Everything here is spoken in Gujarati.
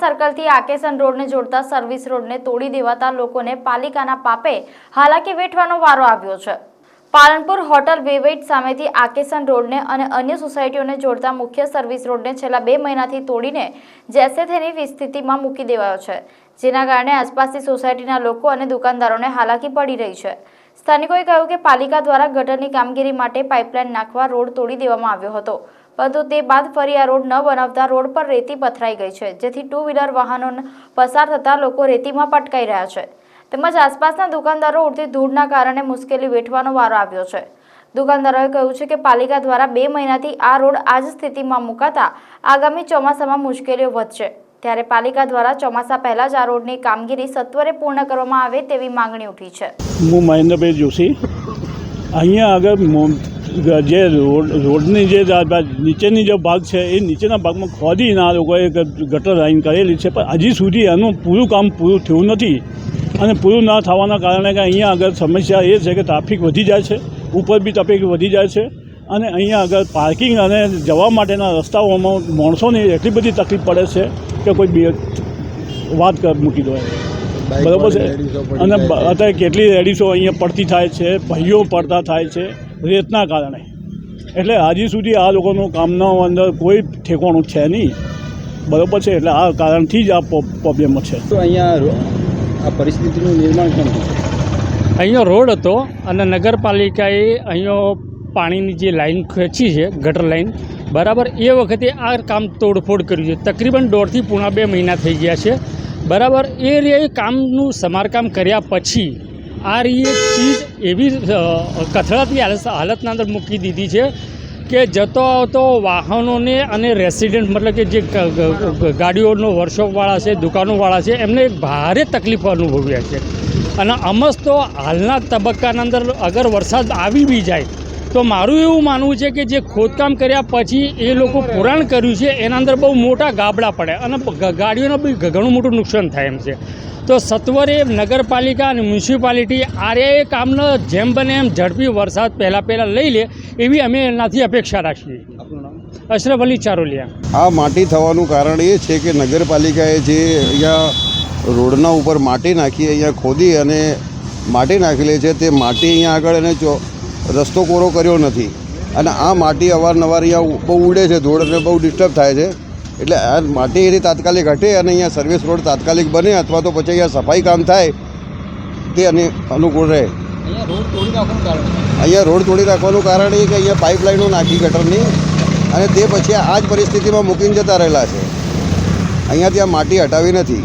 સર્કલથી આકેસન રોડને જોડતા સર્વિસ રોડને તોડી દેવાતા લોકોને પાલિકાના પાપે હાલાકી વેઠવાનો વારો આવ્યો છે. પાલનપુર હોટલ વેવેટ સામેથી આકેસન રોડને અને અન્ય સોસાયટીઓને જોડતા મુખ્ય સર્વિસ રોડને છેલ્લા બે મહિનાથી તોડીને જેસે તેની સ્થિતિમાં મૂકી દેવાયો છે. જેના કારણે આસપાસની સોસાયટીના લોકો અને દુકાનદારોને હાલાકી પડી રહી છે. સ્થાનિકોએ કહ્યું કે પાલિકા દ્વારા ગટરની કામગીરી માટે પાઇપલાઇન નાખવા રોડ તોડી દેવામાં આવ્યો હતો. પરંતુ તે બાદ ફરી આ રોડ ન બનાવતા રોડ પર રેતી પથરાઈ ગઈ છે, જેથી ટુ વ્હીલર વાહનો પસાર થતા લોકો રેતીમાં પટકાઈ રહ્યા છે. તેમજ આસપાસના દુકાનદારો ઉડતી ધૂળના કારણે મુશ્કેલી વેઠવાનો વારો આવ્યો છે. દુકાનદારોએ કહ્યું છે કે પાલિકા દ્વારા બે મહિનાથી આ રોડ આ જ સ્થિતિમાં મુકાતા આગામી ચોમાસામાં મુશ્કેલીઓ વધશે. ત્યારે પાલિકા દ્વારા ચોમાસા પહેલા જ આ રોડની કામગીરી સત્વરે પૂર્ણ કરવામાં આવે તેવી માંગણી ઉઠી છે. હું મહેન્દ્રભાઈ જોશી. અહીંયા આગળ જે રોડ રોડની જે નીચેની જે ભાગ છે એ નીચેના ભાગમાં ખોદીને આ લોકોએ ગટર લાઈન કરેલી છે. પણ હજી સુધી એનું પૂરું કામ પૂરું થયું નથી. અને પૂરું ના થવાના કારણે કે અહીંયા આગળ સમસ્યા એ છે કે ટ્રાફિક વધી જાય છે. ઉપર બી ટ્રાફિક વધી જાય છે. અને અહીંયા આગળ પાર્કિંગ અને જવા માટેના રસ્તાઓમાં માણસોને એટલી બધી તકલીફ પડે છે કે કોઈ બે વાત કર મૂકી દો. બરાબર છે? અને અત્યારે કેટલી રેડીસો અહીંયા પડતી થાય છે ભાઈઓ પડતા થાય છે. રેતના કારણે. એટલે હજી સુધી આ લોકોનું કામના અંદર કોઈ ઠેકાણું છે નહીં. બરાબર છે એટલે આ કારણથી જ આ પ્રોબ્લેમ છે. તો અહીંયા આ પરિસ્થિતિનું નિર્માણ કેમ થયું? અહીંયા રોડ હતો અને નગરપાલિકાએ અહીંયા પાણીની જે લાઈન ખેંચી છે ગટર લાઈન બરાબર એ વખતે આ કામ તોડફોડ કર્યું છે. તકરીબન દોઢથી પૂણા બે મહિના થઈ ગયા છે. બરાબર એ રે કામનું સમારકામ કર્યા પછી આ રીએ ચીજ એવી કથળતની કથળાતી હાલત, હાલતના અંદર મૂકી દીધી છે કે જતો આવતો વાહનોને અને રેસિડેન્ટ મતલબ કે જે ગાડીઓનો વર્કશોપવાળા છે, દુકાનોવાળા છે, એમને ભારે તકલીફ અનુભવ્યા છે. અને અમસ તો હાલના તબક્કાના અંદર અગર વરસાદ આવી બી જાય તો મારું એવું માનવું છે કે જે ખોદકામ કર્યા પછી એ લોકો પુરાણ કર્યું છે એના અંદર બહુ મોટા ગાબડા પડે અને ગાડીઓને બી ઘણું મોટું નુકસાન થાય એમ છે. તો સત્વરે નગરપાલિકા અને મ્યુનિસિપાલિટી આરે એ કામને જેમ બને એમ ઝડપી વરસાદ પહેલાં પહેલાં લઈ લે એવી અમે એનાથી અપેક્ષા રાખીએ. આપનું નામ? અશરફ અલી ચારોલિયા. આ માટી થવાનું કારણ એ છે કે નગરપાલિકાએ જે અહીંયા રોડના ઉપર માટી નાખી અહીંયા ખોદી અને માટી નાખેલી છે તે માટી અહીંયા આગળ એને ચો રસ્તો કોરો કર્યો નથી. અને આ માટી અવારનવાર અહીંયા બહુ ઉડે છે ધોળને બહુ ડિસ્ટર્બ થાય છે. એટલે આ માટી એની તાત્કાલિક હટે અને અહીંયા સર્વિસ રોડ તાત્કાલિક બને અથવા તો પછી અહીંયા સફાઈ કામ થાય તે અને અનુકૂળ રહે. રોડ તોડી? અહીંયા રોડ તોડી રાખવાનું કારણ એ કે અહીંયા પાઇપલાઇનો નાખી ગટરની અને તે પછી આ જ પરિસ્થિતિમાં મૂકીને જતા રહેલા છે. અહીંયા ત્યાં માટી હટાવી નથી.